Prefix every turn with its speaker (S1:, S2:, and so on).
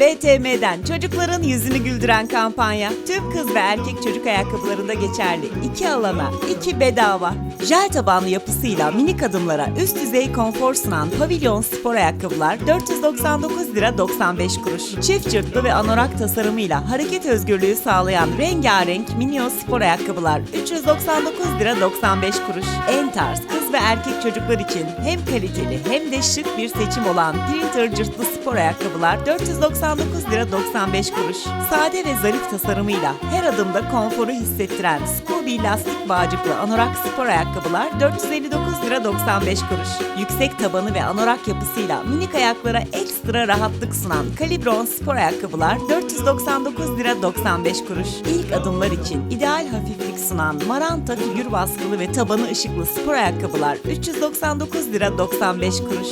S1: BTM'den çocukların yüzünü güldüren kampanya. Tüm kız ve erkek çocuk ayakkabılarında geçerli. İki alana, iki bedava. Jel tabanlı yapısıyla minik adımlara üst düzey konfor sunan Pavilion spor ayakkabılar 499 lira 95 kuruş. Çift cırtlı ve anorak tasarımıyla hareket özgürlüğü sağlayan rengarenk Minio spor ayakkabılar 399 lira 95 kuruş. En tarz kız ve erkek çocuklar için hem kaliteli hem de şık bir seçim olan Printer cırtlı spor ayakkabılar 499 lira 95 kuruş. Sade ve zarif tasarımıyla her adımda konforu hissettiren Scooby lastik bağcıklı anorak spor ayakkabılar 459 lira 95 kuruş. Yüksek tabanı ve anorak yapısıyla minik ayaklara ekstra rahatlık sunan Calibron spor ayakkabılar 499 lira 95 kuruş. İlk adımlar için ideal hafiflik sunan Maranta figür baskılı ve tabanı ışıklı spor ayakkabılar 399 lira 95 kuruş.